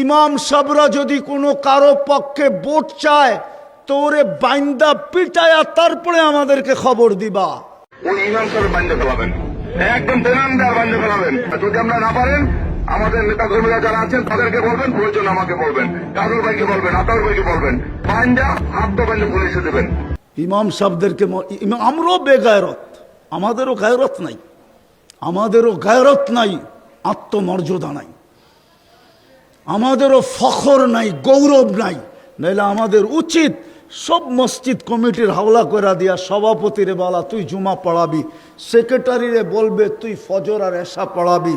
ইমাম সাবরা যদি কোনো কারও পক্ষে ভোট চায় তো ওরে বাইন্দা পিটায়া তারপরে আমাদেরকে খবর দিবা। ওই ইমাম সাহেব বান্ধে ফেলাবেন। একদম ফেলাবেন। যদি আমরা না পারেন আমাদের নেতা কর্মীরা যারা আছেন তাদেরকে বলবেন প্রয়োজন আমাকে বলবেন কাজল ভাইকে বলবেন আতার ভাইকে বলবেন। বান্ধা হাত তো পুলিশে দেবেন। ইমাম সাহেবদেরকে আমরাও বেগায়রত। আমাদেরও গায়রত নাই। আমাদেরও গায়রত নাই আত্মমর্যাদা নাই। আমাদেরও ফখর নাই, গৌরব নাই। নাইলে আমাদের উচিত সব মসজিদ কমিটির হাওলা করে দিয়া, সভাপতিরে বলা, তুই জুমা পড়াবি, সেক্রেটারিরে বলবে, তুই ফজর আর এসা পড়াবি।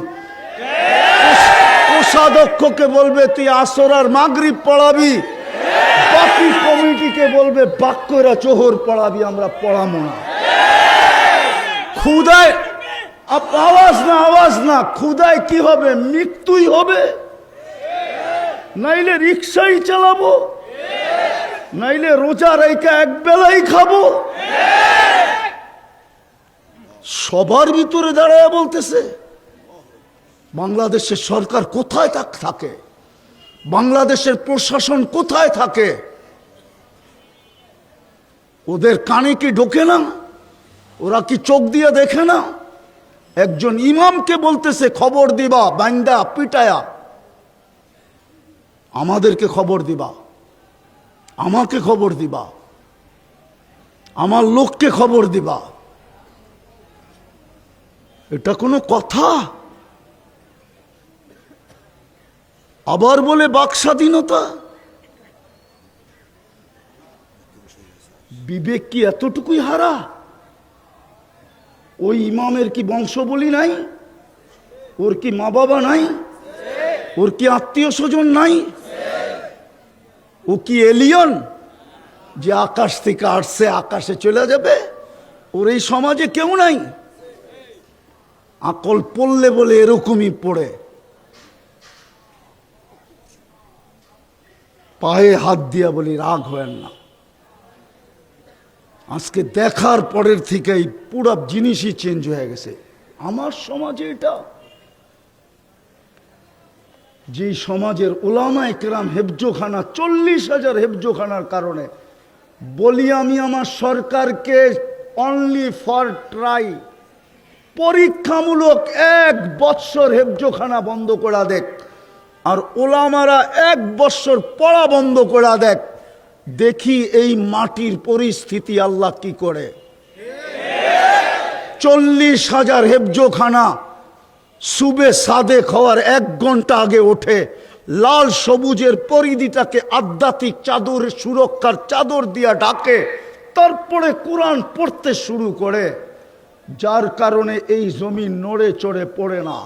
কোষাধ্যক্ষকে বলবে, তুই আসর আর মাগরিব পড়াবি। বাকি কমিটিকে বলবে বাক্যরা চোহর পড়াবি, আমরা পড়াবো না। খুদায় আওয়াজ না আওয়াজ না, খুদায় কি হবে? মৃত্যুই হবে। নাইলে রিক্সাই চালাবো। নাইলে রোজা রেখা এক বেলাই খাব। সবার ভিতরে দাঁড়ায় বলতেছে, বাংলাদেশের সরকার কোথায় থাকে? বাংলাদেশের প্রশাসন কোথায় থাকে? ওদের কানে কি ঢোকে না? ওরা কি চোখ দিয়ে দেখে না? একজন ইমামকে বলতেছে, খবর দিবা, বান্দা, পিটায়া। আমাদেরকে খবর দিবা। আমাকে খবর দিবা। আমার লোককে খবর দিবা। এটা কোনো কথা? আবার বলে বাক স্বাধীনতা? বিবেক কি এতটুকুই হারা? ওই ইমামের কি বংশ বলি নাই? ওর কি মা বাবা নাই? ওর কি আত্মীয় স্বজন নাই? ও কি এলিয়ন যে আকাশ থেকে আসছে, আকাশে চলে যাবে? ওর এই সমাজে কেউ নাই। আকল পড়লে বলে এরকমই পড়ে। পায়ে হাত দিয়া বলি, রাগ হয় না। আজকে দেখার পরের থেকে এই পুরা জিনিসই চেঞ্জ হয়ে গেছে। আমার সমাজে এটা যে সমাজের ওলামায় কেরাম হেফজোখানা, চল্লিশ হাজার হেফজোখানার কারণে, বলি আমি আমার সরকারকে অনলি ফর ট্রাই পরীক্ষামূলক এক বৎসর হেফজোখানা বন্ধ করা দেখ, আর ওলামারা এক বৎসর পড়া বন্ধ করা দেখ, দেখি এই মাটির পরিস্থিতি আল্লাহ কি করে। চল্লিশ হাজার হেফজোখানা সুবে সাদে খাওয়ার এক ঘণ্টা আগে ওঠে লাল সবুজের পরিধিটাকে আধ্যাত্মিক চাদর সুরক্ষার চাদর দিয়া ডাকে তারপরে কোরআন পড়তে শুরু করে। যার কারণে এই জমি নড়ে চড়ে পড়ে না।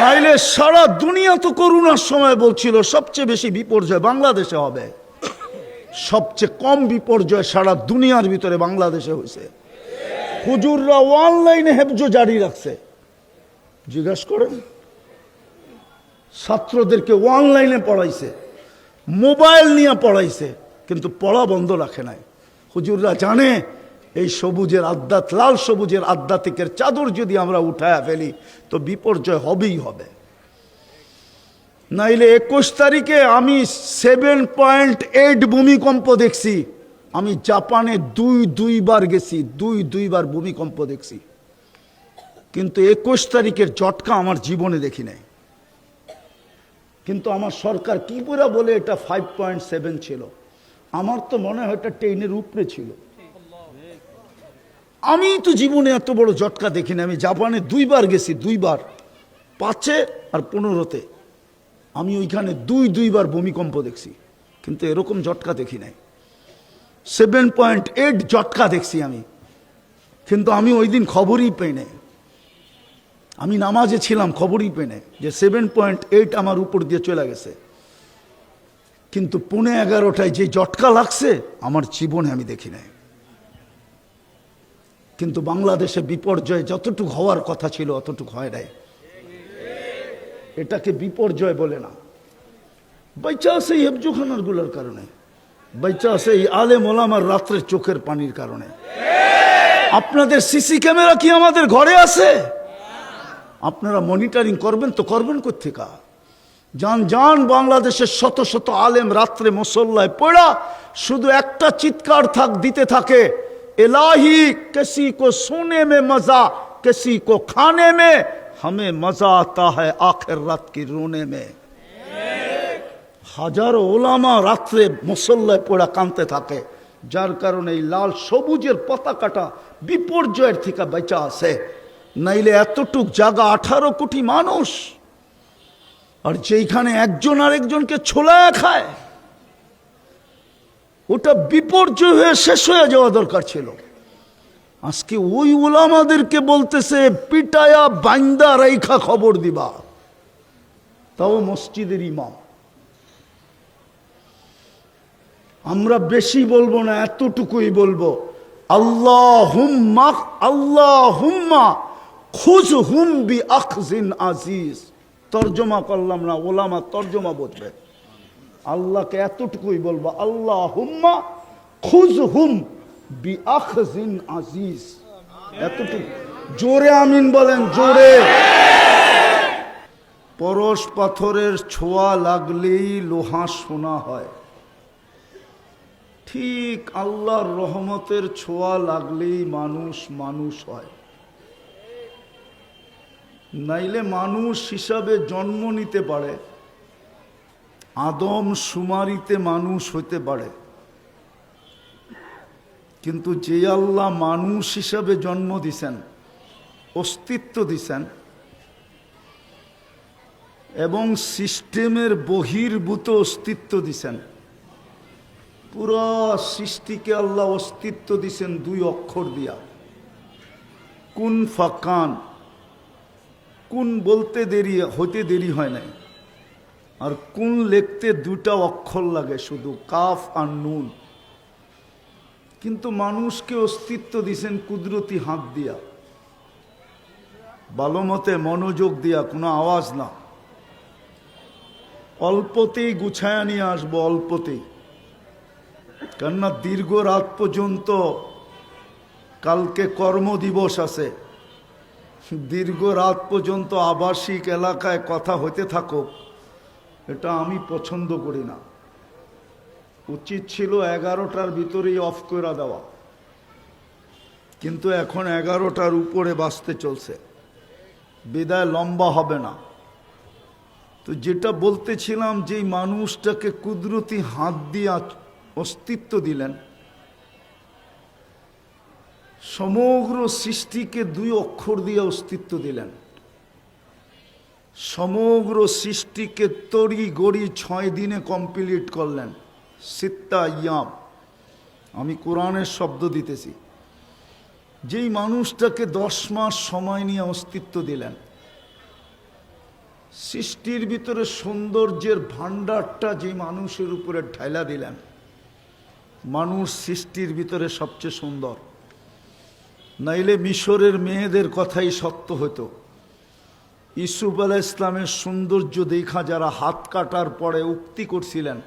নাইলে সারা দুনিয়া তো করোনার সময় বলছিল, সবচেয়ে বেশি বিপর্যয় বাংলাদেশে হবে। সবচেয়ে কম বিপর্যয় সারা দুনিয়ার ভিতরে বাংলাদেশে হয়েছে। হুজুররা অনলাইনে হেফজ জারি রাখছে। জিজ্ঞেস করেন, ছাত্রদেরকে অনলাইনে পড়াইছে, মোবাইল নিয়ে পড়াইছে, কিন্তু পড়া বন্ধ রাখে নাই। হুজুররা জানে, এই সবুজের আধ্যাত্ম লাল সবুজের আধ্যাত্মিকের চাদর যদি আমরা উঠায়া ফেলি, তো বিপর্যয় হবেই হবে। নাইলে একুশ তারিখে আমি সেভেন পয়েন্ট এইট ভূমিকম্প দেখছি। আমি জাপানে দুই দুইবার গেছি, দুই দুইবার ভূমিকম্প দেখছি। কিন্তু একুশ তারিখের জটকা আমার জীবনে দেখি নাই। কিন্তু আমার সরকার কি করে বলে এটা ফাইভ পয়েন্ট সেভেন ছিল? আমার তো মনে হয় এটা টেনের উপরে ছিল। আমি তো জীবনে এত বড় জটকা দেখিনি আমি জাপানে দুইবার গেছি, দুইবার। পাঁচে আর পনেরোতে। আমি ওইখানে দুই, দুইবার ভূমিকম্প দেখছি। কিন্তু এরকম জটকা দেখি নাই। সেভেন পয়েন্ট এইট জটকা দেখছি আমি। কিন্তু আমি ওই দিন খবরই পাই নাই। আমি নামাজে ছিলাম, খবরই পেনে, যে সেভেন পয়েন্ট এইট আমার উপর দিয়ে চলে গেছে। কিন্তু পুনে এগারোটায় যে জটকা লাগছে, আমার জীবনে আমি দেখি নাই। কিন্তু বাংলাদেশে বিপর্যয় যতটুকু হওয়ার কথা ছিল, অতটুকু হয় নাই। এটাকে বিপর্যয় বলে না। বাইচা আছে এই হেফজোখানারগুলোর কারণে। বাইচা আছে এই আলে মোলামার রাত্রের চোখের পানির কারণে। আপনাদের সিসি ক্যামেরা কি আমাদের ঘরে আছে? আপনারা মনিটরিং করবেন তো করবেন কোথেকা যান যান বাংলাদেশের শত শত আলেম রাত্রে মোসল্লায় পড়া, শুধু একটা চিৎকার থাক, দিতে থাকে, এলাহি কেসি কো সোনে মে মজা, কেসি কো খানে মে, হমে মজা আতা হ্যায় আখের রাত কি রোনে মে। হাজারো ওলামা রাত্রে মুসল্লায় পড়া কানতে থাকে, যার কারণে এই লাল সবুজের পতাকাটা বিপর্যয়ের থেকে বেঁচা আছে। নাইলে এতটুক জায়গা আঠারো কোটি মানুষ। আর যেইখানে একজন আরেকজনকে ছোলায় খায়, ওটা বিপর্যয় হয়ে শেষ হয়ে যাওয়া দরকার ছিল। আজকে ওই ওলামাদেরকে বলতেছে, পিটায়া, বাইন্দা, রাইখা খবর দিবা। তাও মসজিদের ইমাম। আমরা বেশি বলব না, এতটুকুই বলব। আল্লাহ হুম্মা আল্লাহ হুম্মা খুজ হুম বি আখজিন আজিজ। তর্জমা করলাম না, ওলামা তর্জমা বুঝবে আল্লাহকে এতটুকুই বলব আল্লাহ হুম্মা খুজ হুম বি আখজিন আজিজ। এতটুকু। জোরে আমিন বলেন, জোরে। পরশ পাথরের ছোঁয়া লাগলেই লোহা সোনা হয়। ঠিক আল্লাহর রহমতের ছোঁয়া লাগলেই মানুষ মানুষ হয়। নাইলে মানুষ হিসাবে জন্ম নিতে পারে। আদম সুমারিতে মানুষ হইতে পারে। কিন্তু যে আল্লাহ মানুষ হিসাবে জন্ম দিছেন, অস্তিত্ব দিছেন, এবং সিস্টেমের বহির্ভূত অস্তিত্ব দিছেন, পুরা সৃষ্টিকে আল্লাহ অস্তিত্ব দিছেন দুই অক্ষর দিয়া। কুন ফাকান কুন বলতে দেরি হতে দেরি হয় নাই। আর কোন লিখতে দুটা অক্ষর লাগে শুধু, কাফ আর নুন। কিন্তু মানুষকে অস্তিত্ব দিছেন কুদরতি হাত দিয়া। ভালো মতে মনোযোগ দিয়া, কোনো আওয়াজ না। অল্পতেই গুছায়া নিয়ে আসব, অল্পতেই। কেননা দীর্ঘ রাত পর্যন্ত কালকে কর্মদিবস আছে। দীর্ঘ রাত পর্যন্ত আবাসিক এলাকায় কথা হইতে থাকুক, এটা আমি পছন্দ করি না। উচিত ছিল এগারোটার ভিতরেই অফ করে দেওয়া। কিন্তু এখন এগারোটার উপরে বাঁচতে চলছে। বিদায় লম্বা হবে না। তো যেটা বলতেছিলাম যে মানুষটাকে কুদরতি হাত দিয়ে অস্তিত্ব দিলেন সমগ্র সৃষ্টিকে দুই অক্ষর দিয়ে অস্তিত্ব দিলেন। সমগ্র সৃষ্টিকে তড়ি গড়ি ছয় দিনে কমপ্লিট করলেন। সিত্তা ইয়াম। আমি কোরআনের শব্দ দিতেছি। যেই মানুষটাকে দশ মাস সময় নিয়ে অস্তিত্ব দিলেন, সৃষ্টির ভিতরে সৌন্দর্যের ভাণ্ডারটা যে মানুষের উপরে ঢাইলা দিলেন, মানুষ সৃষ্টির ভিতরে সবচেয়ে সুন্দর। নাইলে মিশরের মেয়েদের কথাই সত্য হতো ইসুফ আলাহ ইসলামের সৌন্দর্য দেখা যারা হাত কাটার পরে উক্তি করছিলেন,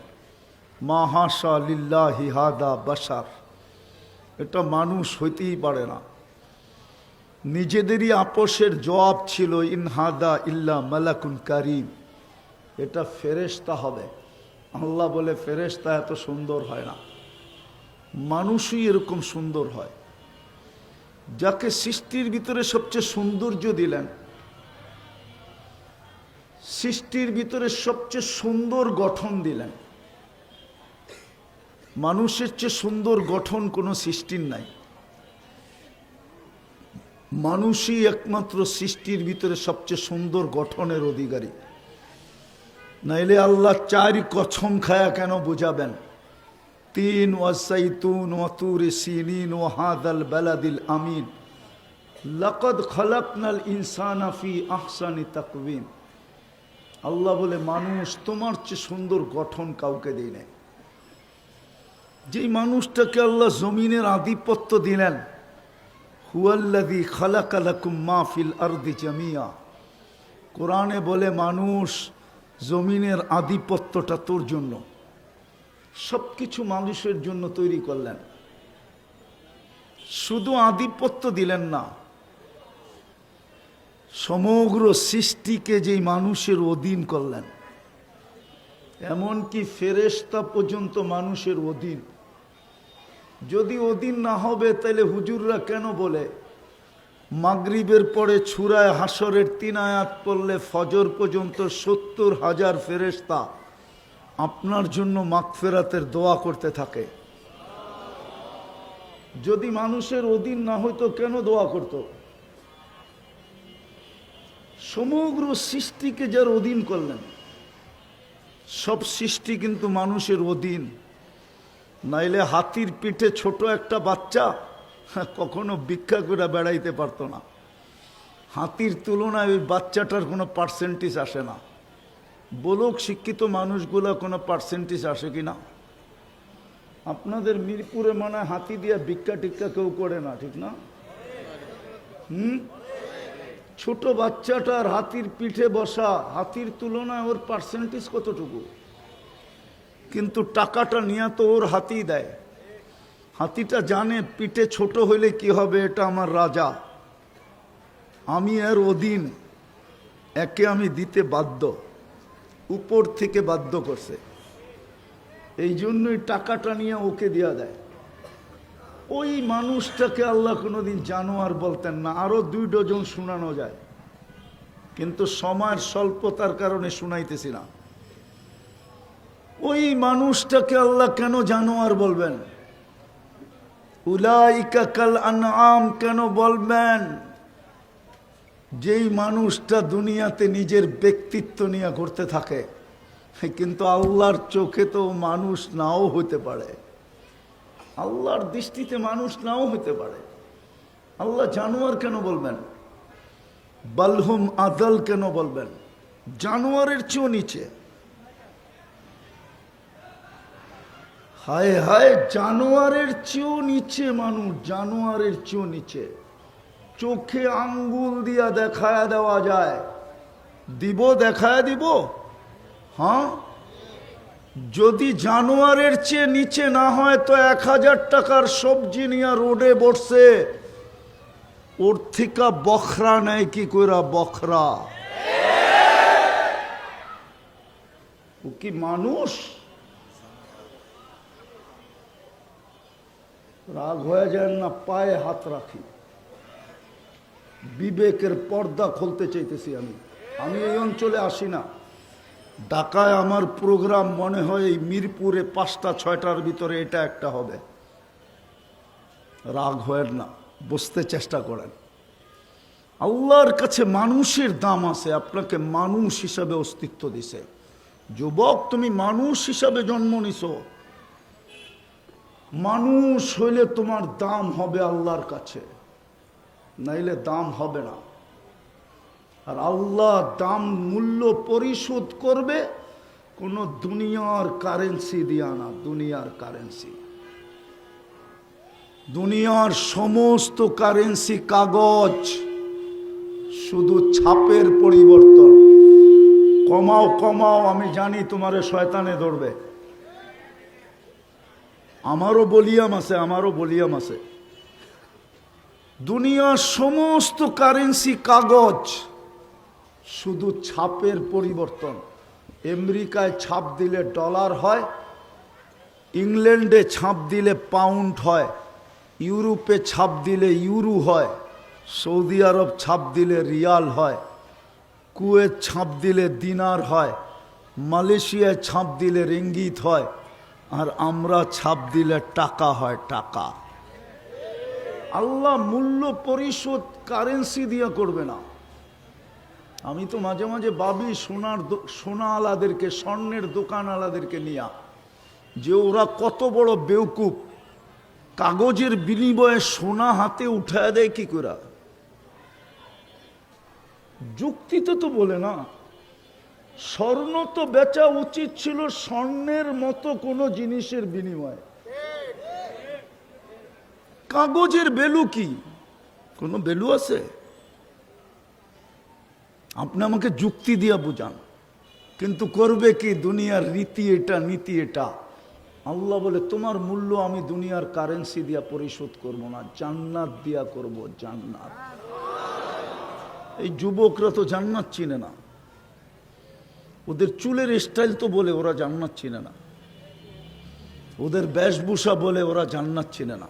মাহাশা লিল্লাহ হিহাদা বাসার এটা মানুষ হইতেই পারে না। নিজেদেরই আপোষের জবাব ছিল ইনহাদা ইল্লা মালাকুন কারিম। এটা ফেরেস্তা হবে। আল্লাহ বলে ফেরেস্তা এত সুন্দর হয় না। মানুষই এরকম সুন্দর হয়। যাকে সৃষ্টির ভিতরে সবচেয়ে সৌন্দর্য দিলেন, সৃষ্টির ভিতরে সবচেয়ে সুন্দর গঠন দিলেন। মানুষের চেয়ে সুন্দর গঠন কোনো সৃষ্টির নাই। মানুষই একমাত্র সৃষ্টির ভিতরে সবচেয়ে সুন্দর গঠনের অধিকারী। নাইলে আল্লাহ চারি কছম খায়া কেন বুঝাবেন? তিন ওয়াসাইতুন ওয়াতুর সিনিন ও হাদাল বেলাদিল আমিন লকদ খলকনাল ইনসানা ফি আহসানি তাকবিম আল্লাহ বলে, মানুষ তোমার চেয়ে সুন্দর গঠন কাউকে দিই নাই। যেই মানুষটাকে আল্লাহ জমিনের আধিপত্য দিলেন হুয়াল্লাদি খালাকালাকুম মাহফিল আরদি জামিয়া। কোরআনে বলে, মানুষ জমিনের আধিপত্যটা তোর জন্য। সব কিছু মানুষের জন্য তৈরি করলেন। শুধু আধিপত্য দিলেন না, সমগ্র সৃষ্টিকে যেই মানুষের অধীন করলেন, এমনকি ফেরেশতা পর্যন্ত মানুষের অধীন। যদি অধীন না হবে, তাহলে হুজুররা কেন বলে, মাগরিবের পরে ছুরায় হাসরের তিন আয়াত পড়লে ফজর পর্যন্ত সত্তর হাজার ফেরেশতা আপনার জন্য মাগফেরাতের দোয়া করতে থাকে। যদি মানুষের অধীন না হইতো কেন দোয়া করত? সমগ্র সৃষ্টিকে যার অধীন করলেন, সব সৃষ্টি কিন্তু মানুষের অধীন। নাইলে হাতির পিঠে ছোট একটা বাচ্চা কখনো ভিক্ষা করে বেড়াইতে পারতো না। হাতির তুলনায় ওই বাচ্চাটার কোনো পার্সেন্টেজ আসে না। বলুক শিক্ষিত মানুষগুলো কোনো পার্সেন্টেজ আসে কি না আপনাদের মিরপুরে মনে হাতি দিয়ে ভিক্ষা টিক্ষা কেউ করে না, ঠিক না? হুম? ছোট বাচ্চাটার হাতির পিঠে বসা, হাতির তুলনায় ওর পার্সেন্টেজ কতটুকু? কিন্তু টাকাটা নিয়ে তো ওর হাতি দেয়। হাতিটা জানে পিঠে ছোট হইলে কি হবে, এটা আমার রাজা। আমি এর অধীন, একে আমি দিতে বাধ্য। উপর থেকে বাধ্য করছে। এই জন্যই টাকাটা নিয়ে ওকে দেওয়া দেয়। ওই মানুষটাকে আল্লাহ কোনোদিন জানোয়ার বলতেন না, আরও দুই ডজন শোনানো যায়। কিন্তু সময়ের স্বল্পতার কারণে শুনাইতেছি না। ওই মানুষটাকে আল্লাহ কেন জানোয়ার বলবেন? উলাইকা কাল আনআম কেন বলবেন? যেই মানুষটা দুনিয়াতে নিজের ব্যক্তিত্ব নিয়ে ঘুরতে থাকে, কিন্তু আল্লাহর চোখে তো মানুষ নাও হতে পারে। আল্লাহর দৃষ্টিতে মানুষ নাও হতে পারে। আল্লাহ জানোয়ার কেন বলবেন? বালহুম আদল কেন বলবেন? জানোয়ারের চেয়েও নিচে। হায় হায়, জানোয়ারের চেয়েও নিচে মানুষ, জানোয়ারের চেয়েও নিচে। চোখে আঙ্গুল দিয়া দেখায়া দেওয়া যায়। দিব, দেখায়া দিব? হ্যাঁ? যদি জানোয়ারের চেয়ে নিচে না হয়, তো এক হাজার টাকার সবজি নিয়ে রোডে বসছে ওর থেকে বখরা নেয় কি কইরা বখরা? ও কি মানুষ? রাগ হয়ে যায় না, পায়ে হাত রাখি। বিবেকের পর্দা খুলতে চাইতেছি আমি। আমি এই অঞ্চলে আসি না। ঢাকায় আমার প্রোগ্রাম মনে হয় এই মিরপুরে পাঁচটা, ছয়টার ভিতরে এটা একটা হবে। রাগ হয় না, বসতে চেষ্টা করেন। আল্লাহর কাছে মানুষের দাম আছে, আপনাকে মানুষ হিসাবে অস্তিত্ব দিছে। যুবক, তুমি মানুষ হিসাবে জন্ম নিছ। মানুষ হইলে তোমার দাম হবে আল্লাহর কাছে। নাইলে দাম হবে না। আর আল্লাহ দাম মূল্য পরিশোধ করবে, কোন দুনিয়ার কারেন্সি দিয়া না, দুনিয়ার কারেন্সি দুনিয়ার সমস্ত কারেন্সি কাগজ, শুধু ছাপের পরিবর্তন। কমাও কমাও, আমি জানি তোমারে শয়তানে ধরবে। আমারও বলিয়াম আছে, আমারও বলিয়াম আছে। দুনিয়ার সমস্ত কারেন্সি কাগজ, শুধু ছাপের পরিবর্তন। আমেরিকায় ছাপ দিলে ডলার হয়, ইংল্যান্ডে ছাপ দিলে পাউন্ড হয়, ইউরোপে ছাপ দিলে ইউরো হয়, সৌদি আরব ছাপ দিলে রিয়াল হয়, কুয়েত ছাপ দিলে দিনার হয়, মালয়েশিয়ায় ছাপ দিলে রিঙ্গিত হয়, আর আমরা ছাপ দিলে টাকা হয় টাকা। আল্লাহ মূল্য পরিশোধ কারেন্সি দিয়ে করবে না। আমি তো মাঝে মাঝে ভাবি সোনার সোনা আলাদেরকে স্বর্ণের দোকান আলাদেরকে নিয়া, যে ওরা কত বড় বেউকুপ কাগজের বিনিময়ে সোনা হাতে উঠায় দেয় কি করে যুক্তিতে তো বলে না। স্বর্ণ তো বেচা উচিত ছিল স্বর্ণের মতো কোনো জিনিসের বিনিময়ে। কাগজের বেলু কি? কোনো বেলু আছে? আপনি আমাকে যুক্তি দিয়া বুঝান। কিন্তু করবে কি দুনিয়ার রীতি এটা, নীতি এটা? আল্লাহ বলে, তোমার মূল্য আমি দুনিয়ার কারেন্সি দিয়া পরিশোধ করব না, জান্নাত দিয়া করব জান্নাত। এই যুবকরা তো জান্নাত চিনে না। ওদের চুলের স্টাইল তো বলে ওরা জান্নাত চিনে না। ওদের বেশভূষা বলে ওরা জান্নাত চিনে না।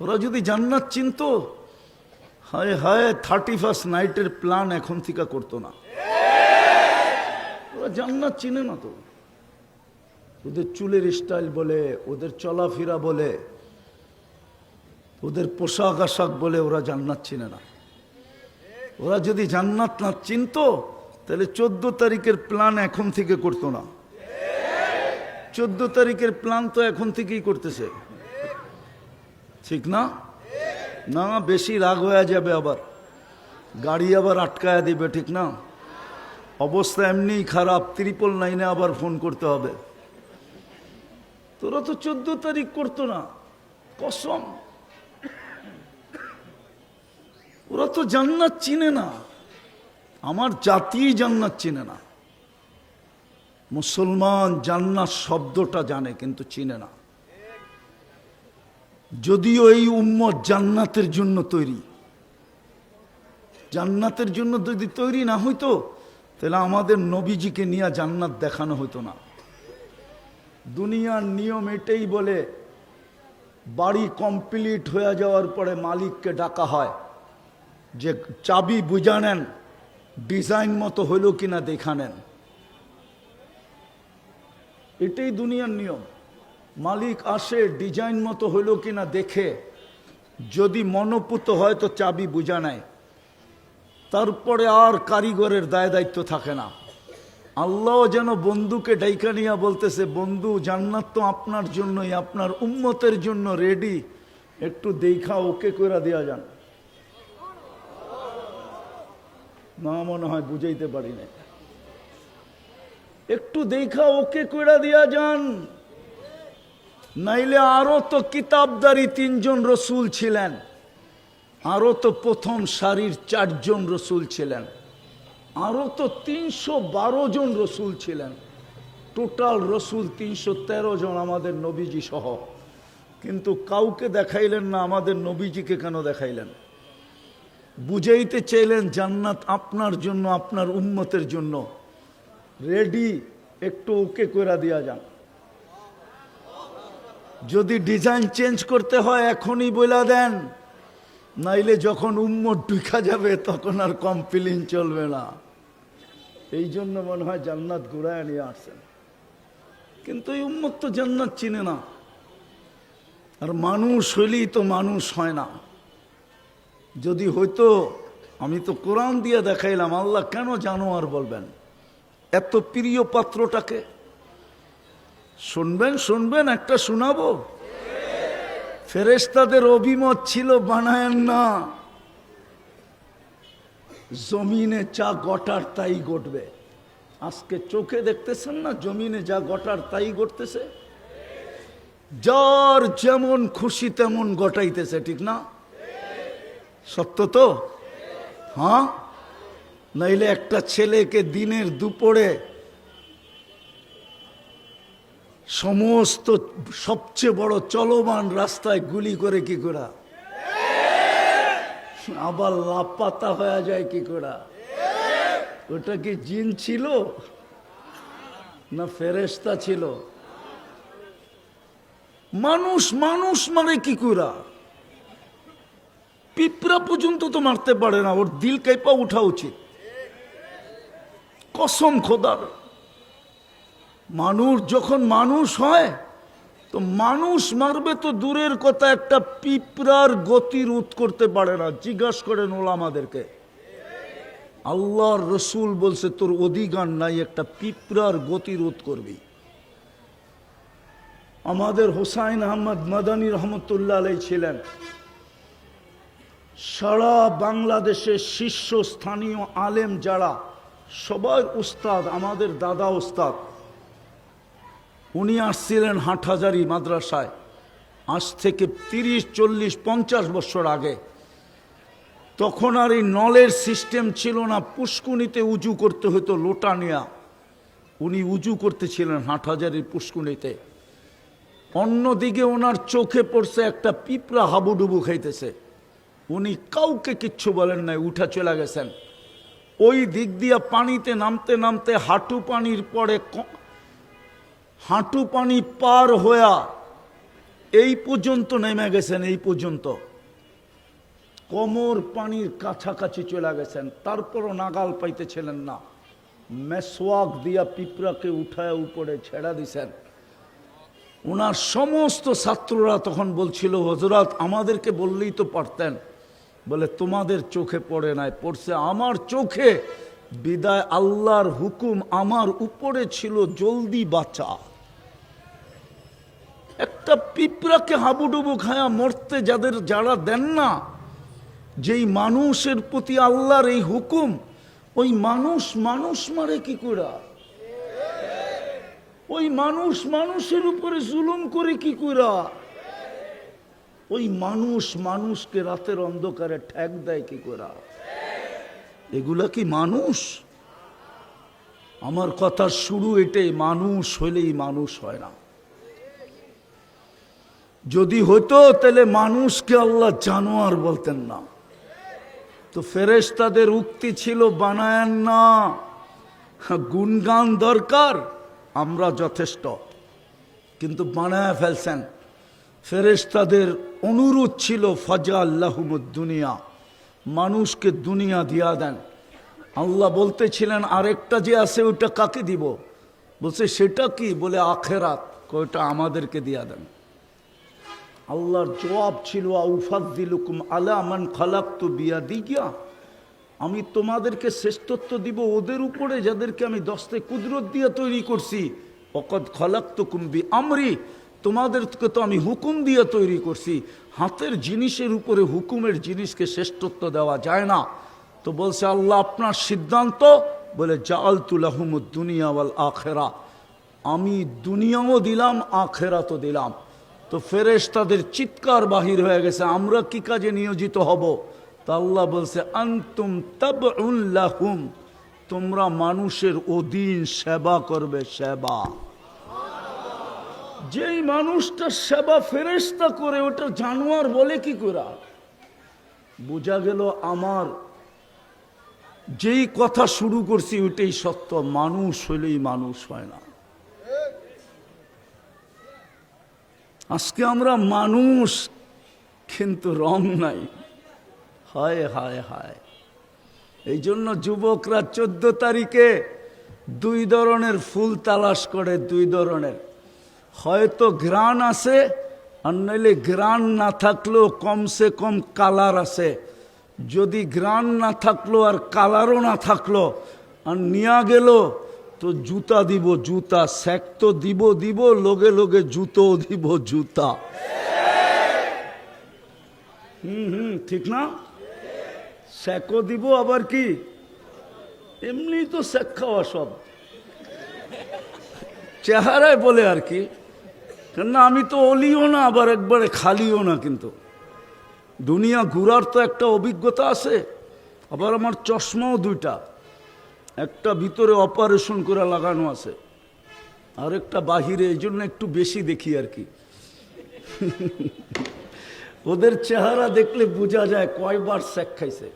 ওরা যদি জান্নাত চিনতো, হায় হায় থার্টি ফার্স্ট নাইটের প্ল্যান এখন থেকে করতো না। ওরা জান্নাত চিনে না তো। ওদের চুলের স্টাইল বলে, ওদের চলাফেরা বলে, ওদের পোশাক আশাক বলে ওরা জান্নাত চিনে না। ওরা যদি জান্নাত না চিনতো, তাহলে চোদ্দ তারিখের প্ল্যান এখন থেকে করতো না। চোদ্দ তারিখের প্ল্যান তো এখন থেকেই করতেছে। ঠিক না? না, বেশি রাগ হয়ে যাবে আবার। গাড়ি আবার আটকায় দিবে, ঠিক না? অবস্থা এমনিই খারাপ ত্রিপল নাইনে আবার ফোন করতে হবে। তোরা তো চোদ্দ তারিখ করতো না। কসম। ওরা তো জান্নাত চিনে না। আমার জাতি জান্নাত চিনে না। মুসলমান জান্নাত শব্দটা জানে, কিন্তু চিনে না। যদিও এই উম্মত জান্নাতের জন্য তৈরি। জান্নাতের জন্য যদি তৈরি না হইতো, তাহলে আমাদের নবীজিকে নিয়ে জান্নাত দেখানো হইতো না। দুনিয়ার নিয়ম এটাই বলে, বাড়ি কমপ্লিট হয়ে যাওয়ার পরে মালিককে ডাকা হয় যে, চাবি বুঝা নেন, ডিজাইন মতো হইল কিনা দেখা নেন। এটাই দুনিয়ার নিয়ম। মালিক আসে, ডিজাইন মতো হইল কিনা দেখে। যদি মনোপুত হয় তো চাবি বুঝা নেয়। তারপরে আর কারিগরের দায় দায়িত্ব থাকে না। আল্লাহ যেন বন্ধুকে ডাইকা নিয়া বলতেছে, বন্ধু, জান্নাত তো আপনার জন্যই, আপনার উম্মতের জন্য রেডি একটু দেখা, ওকে কইরা দেওয়া যান। না মনে হয় বুঝাইতে পারি না একটু দেখা, ওকে কইরা দিয়া যান। নাইলে আরও তো কিতাবদারি তিনজন রসুল ছিলেন। আরও তো প্রথম সারির চারজন রসুল ছিলেন। আরও তো তিনশো বারো জন রসুল ছিলেন। টোটাল রসুল তিনশো তেরো জন আমাদের নবীজি সহ। কিন্তু কাউকে দেখাইলেন না, আমাদের নবীজিকে কেন দেখাইলেন? বুঝাইতে চাইলেন, জান্নাত আপনার জন্য, আপনার উন্মতের জন্য। রেডি, একটু ওকে করে দেওয়া যান। যদি ডিজাইন চেঞ্জ করতে হয়, এখনই বলে দেন। নাইলে যখন উম্মত ঢুকা যাবে, তখন আর কমপ্লেন চলবে না। এই জন্য মনে হয় জান্নাত ঘুরায় নিয়ে আসছেন। কিন্তু এই উম্মত তো জান্নাত চিনে না। আর মানুষ হইলেই তো মানুষ হয় না। যদি হইতো, আমি তো কোরআন দিয়ে দেখাইলাম, আল্লাহ কেন জানো আর বলবেন? এত প্রিয় পাত্রটাকে শুনবেন শুনবেন, একটা শোনাবো? ফেরেস্তাদের অভিমত ছিল বানায়েন না। জমিনে যা গটার তাই ঘটবে। আজকে চোখে দেখতেছেন না, জমিনে যা গটার তাই ঘটতেছে? যার যেমন খুশি তেমন গটাইতেছে, ঠিক না? সত্য তো? হ্যাঁ? নাইলে একটা ছেলেকে দিনের দুপুরে সমস্ত সবচেয়ে বড় চলমান রাস্তায় গুলি করে কি করা? আবার লাপাতা হয়ে যায় কি করা? ওটা কি জিন ছিল? না ফেরেস্তা ছিল? মানুষ মানুষ মানে কি করা? পিঁপড়া পর্যন্ত তো মারতে পারে না, ওর দিল কাইপা উঠা উচিত। কসম খোদার। মানুষ যখন মানুষ হয়, তো মানুষ মারবে তো দূরের কথা, একটা পিঁপড়ার গতি রোধ করতে পারে না। জিজ্ঞাসা করেন ওলামাদেরকে। আল্লাহর রসুল বলছে, তোর অধিকার নাই, একটা পিঁপড়ার গতি রোধ করবি। আমাদের হোসাইন আহমদ মাদানী রহমতুল্লাহ আলাই ছিলেন। সারা বাংলাদেশের শীর্ষস্থানীয় আলেম যারা সবাই উস্তাদ, আমাদের দাদা উস্তাদ। উনি আসছিলেন হাটহাজারি মাদ্রাসায়। আজ থেকে তিরিশ, চল্লিশ, পঞ্চাশ বছর আগে। তখন আর এই নলের সিস্টেম ছিল না পুষ্কুনিতে উজু করতে হতো লোটা নেয়া। উনি উজু করতেছিলেন হাটহাজারির পুষ্কুনিতে অন্যদিকে ওনার চোখে পড়ছে একটা পিঁপড়া হাবুডুবু খাইতেছে। উনি কাউকে কিচ্ছু বলেন নাই, উঠা চলে গেছেন। ওই দিক দিয়া পানিতে নামতে নামতে হাঁটু পানির পরে হাঁটু পানি পার হইয়া এই পর্যন্ত নেমে গেছেন, এই পর্যন্ত। কোমর পানির কাছাকাছি চলে গেছেন, তারপরও নাগাল পাইতেছিলেন না। মেসওয়াক দিয়া পিঁপড়াকে উঠায় উপরে ছেড়া দিছেন। ওনার সমস্ত ছাত্ররা তখন বলছিল হজরত আমাদেরকে বললেই তো পারতেন। বলে, তোমাদের চোখে পড়ে নাই, পড়ছে আমার চোখে। বিদায় আল্লাহর হুকুম আমার উপরে ছিল, জলদি বাঁচা। একটা পিঁপড়াকে হাবুডুবু খায়া মরতে যাদের যারা দেন না, যেই মানুষের প্রতি আল্লাহর এই হুকুম, ওই মানুষ মানুষ মারে কি করে? ওই মানুষ মানুষের উপরে জুলুম করে কি করে? ওই মানুষ মানুষকে রাতের অন্ধকারে ঠ্যাক দেয় কি করে? এগুলা কি মানুষ? আমার কথার শুরু এটাই মানুষ হইলেই মানুষ হয় না। যদি হতো তাহলে মানুষকে আল্লাহ জানোয়ার বলতেন না। তো ফেরেশতাদের উক্তি ছিল, বানায়েন না। গুণগান দরকার, আমরা যথেষ্ট। কিন্তু বানায় ফেলছেন। ফেরেশতাদের অনুরোধ ছিল ফজা আল্লাহমুদ দুনিয়া। মানুষকে দুনিয়া দিয়া দেন। আল্লাহ বলতেছিলেন, আরেকটা যে আছে ওটা কাকে দিব? বলছে, সেটা কি? বলে, আখেরাত। ওইটা আমাদেরকে দিয়া দেন। আল্লাহর জবাব ছিল, আউফাদ্দিলুকুম আলা মান খালাক্তু বিয়া দিগিয়া আমি তোমাদেরকে শ্রেষ্ঠত্ব দিব, ওদের উপরে যাদেরকে আমি দশতে কুদরত দিয়ে তৈরি করছি। অকদ খালাক্তুকুম বি আমরি তোমাদেরকে তো আমি হুকুম দিয়ে তৈরি করছি। হাতের জিনিসের উপরে হুকুমের জিনিসকে শ্রেষ্ঠত্ব দেওয়া যায় না। তো বলছে, আল্লাহ আপনার সিদ্ধান্ত? বলে জালতুলাহমুদ দুনিয়া ওয়াল আখেরা। আমি দুনিয়াও দিলাম, আখেরাতও দিলাম। তো ফেরেশ তাদের চিৎকার বাহির হয়ে গেছে, আমরা কি কাজে নিয়োজিত হব? তা আল্লাহ বলছে, আন্তুম তাবউল্লাহুম তোমরা মানুষের অধীন সেবা করবে, সেবা। যেই মানুষটা সেবা ফেরেশতা করে, ওটা জানোয়ার বলে কি করে? বোঝা গেল আমার যেই কথা শুরু করছি, ওইটাই সত্য। মানুষ হইলেই মানুষ হয় না। আজকে আমরা মানুষ, কিন্তু রং নাই। হায় হায় হায়। এই জন্য যুবকরা চোদ্দ তারিখে দুই ধরনের ফুল তালাশ করে, দুই ধরনের। হয়তো গ্রান আছে, আর নইলে গ্রান না থাকলেও কমসে কম কালার আছে। যদি গ্রান না থাকল আর কালারও না থাকল, আর নিয়া গেল, তো জুতা দিব জুতা স্যাক তো দিব দিব, লোগে লোগে জুতো দিব জুতা। হুম হুম, ঠিক না? স্যাকও দিব আবার কি? এমনি তো স্যাক খাওয়া সব। চেহারায় বলে আর কি। কেননা আমি তো অলিও না, আবার একবারে খালিও না কিন্তু। দুনিয়া ঘুরার তো একটা অভিজ্ঞতা আছে, আবার আমার চশমাও দুইটা। একটা ভিতরে অপারেশন করে লাগানো আছে আর একটা বাহিরে এই জন্য একটু বেশি দেখি আর কি। ওদের চেহারা দেখলে বোঝা যায় কয়বার স্যাক খাইছে।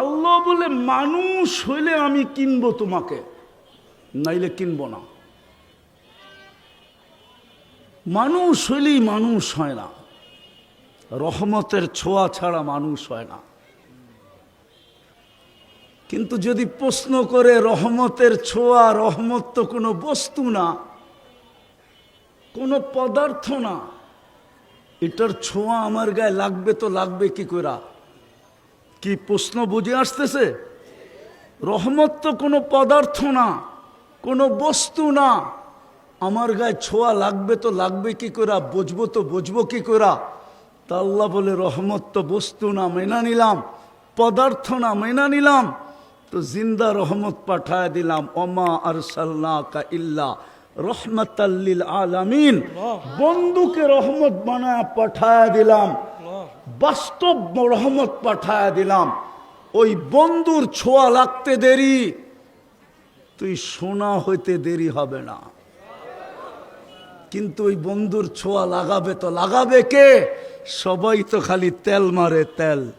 আল্লাহ বলে, মানুষ হইলে আমি কিনবো তোমাকে, নাইলে কিনবো না। মানুষ হইলেই মানুষ হয় না। রহমতের ছোঁয়া ছাড়া মানুষ হয় না। কিন্তু যদি প্রশ্ন করে রহমতের ছোঁয়া, রহমত তো কোনো বস্তু না, কোনো পদার্থ না, এটার ছোঁয়া আমার গায়ে লাগবে তো লাগবে কি করা কি প্রশ্ন বুঝে আসতেছে? রহমত তো কোনো পদার্থ না, কোনো বস্তু না। আমার গায়ে ছোঁয়া লাগবে তো লাগবে কি করা বুঝব তো বুঝব কি করা তা আল্লাহ বলে রহমত তো বস্তু না মেনা নিলাম পদার্থ না মেনা নিলাম তো জিন্দা রহমত পাঠায় দিলাম। অমা আর কা ইল্লা রহমতাল্লিল আলামিন। বন্ধুকে রহমত বানায় পাঠায় দিলাম বাস্তব রহমত পাঠায় দিলাম। ওই বন্ধুর ছোঁয়া লাগতে দেরি তুই সোনা হইতে দেরি হবে না। কিন্তু ওই বন্ধুর ছোঁয়া লাগাবে তো লাগাবে কে? সবাই তো খালি তেল মারে তেল।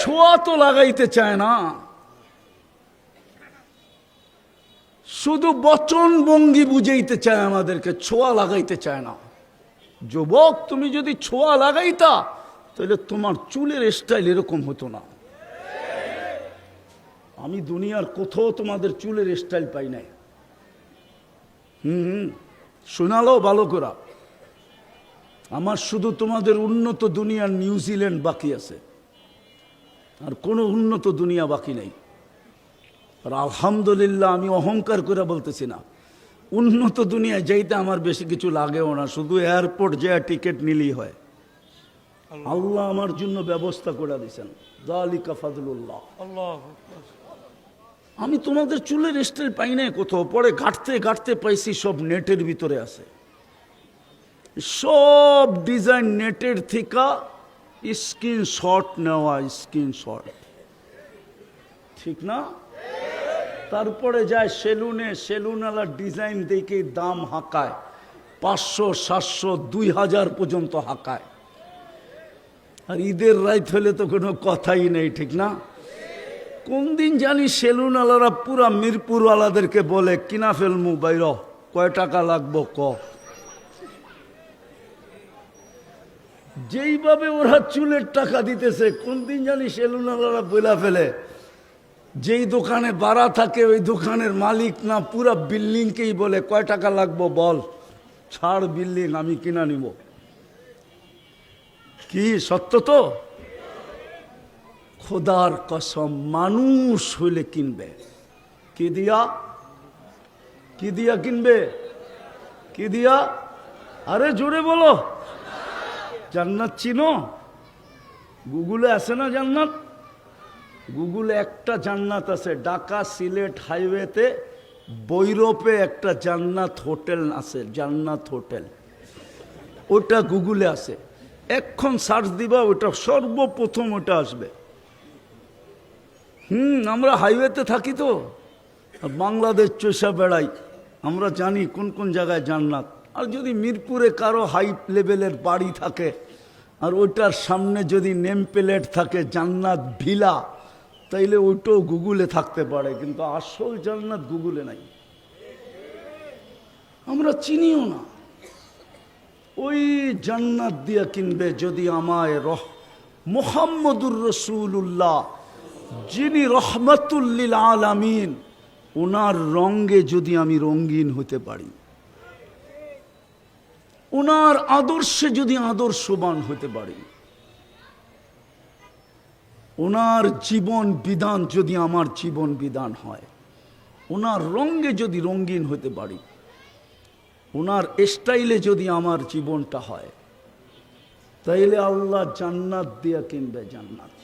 ছোঁয়া তো লাগাইতে চায় না। শুধু বচন ভঙ্গি বুঝাইতে চায় আমাদেরকে, ছোঁয়া লাগাইতে চায় না। যুবক, তুমি যদি ছোঁয়া লাগাইতা, তাহলে তোমার চুলের স্টাইল এরকম হতো না। আমি দুনিয়ার কোথাও তোমাদের চুলের স্টাইল পাই নাই। হুম হুম। শোনালো ভালো করা। আমার শুধু তোমাদের উন্নত দুনিয়ার নিউজিল্যান্ড বাকি আছে। আর কোনো উন্নত দুনিয়া বাকি নেই। আর আলহামদুলিল্লাহ আমি অহংকার করে বলতেছি না। উন্নত দুনিয়ায় যাইতে আমার বেশি কিছু লাগেও না শুধু এয়ারপোর্ট যে টিকিট নিলেই হয়। আল্লাহ। আমার জন্য ব্যবস্থা করে দিয়েছেন। জালিকা ফাজলুল্লাহ আল্লাহ আমি তোমাদের চুলের স্টাইল পাই নাই কোথাও। পরে ঘাটতে ঘাটতে পাইছি, সব নেটের ভিতরে আছে। সব ডিজাইন নেটের থেকে স্ক্রিন শট নেওয়া স্ক্রিন শট ঠিক না? তারপরে যায় সেলুনে, সেলুনওয়ালা ডিজাইন দেখে দাম হাঁকায়। পাঁচশো, সাতশো, দুই হাজার পর্যন্ত হাঁকায়। আর ঈদের রাইত হলে তো কোনো কথাই নেই, ঠিক না? কোন দিন জানি সেলুনওয়ালারা পুরা মিরপুরওয়ালাদেরকে বলে, কিনা ফেলমু বাইর, কয় টাকা লাগবো ক? যেইভাবে ওরা চুলের টাকা দিতেছে, কোন দিন জানি সেলুনওয়ালারা বইলা ফেলে, যেই দোকানে বাড়া থাকে, ওই দোকানের মালিক না পুরা বিল্ডিংকেই বলে, কয় টাকা লাগবো বল, ছাড় বিল্ডিং, আমি কিনা নিব। কি সত্য তো? খোদার কসম, মানুষ হইলে কিনবে। কি দিয়া? কি দিয়া কিনবে? কি দিয়া? আরে জোরে বলো। জান্নাত চিনো? গুগলে আছে না জান্নাত? গুগলে একটা জান্নাত আছে, ঢাকা সিলেট হাইওয়েতে বৈরপে একটা জান্নাত হোটেল আছে, জান্নাত হোটেল। ওটা গুগলে আছে। এক্ষণ সার্চ দিবা, ওটা সর্বপ্রথম ওটা আসবে। হুম, আমরা হাইওয়েতে থাকি তো। বাংলাদেশ চষা বেড়াই। আমরা জানি কোন কোন জায়গায় জান্নাত। আর যদি মিরপুরে কারও হাই লেভেলের বাড়ি থাকে, আর ওইটার সামনে যদি নেম প্লেট থাকে, জান্নাত ভিলা, তাইলে ওইটাও গুগলে থাকতে পারে, কিন্তু আসল জান্নাত গুগলে নাই। আমরা চিনিও না। ওই জান্নাত দিয়া কিনবে যদি আমায় রহ মোহাম্মদুর রসুল্লাহ যিনি রহমতুল্লিল আলামিন ওনার রঙ্গে যদি আমি রঙ্গিন হতে পারি ওনার আদর্শে যদি আদর্শবান হতে পারি ওনার জীবন বিধান যদি আমার জীবন বিধান হয় ওনার রঙ্গে যদি রঙ্গিন হতে পারি ওনার স্টাইলে যদি আমার জীবনটা হয়, তাইলে আল্লাহ জান্নাত দিয়া কিনবে জান্নাত।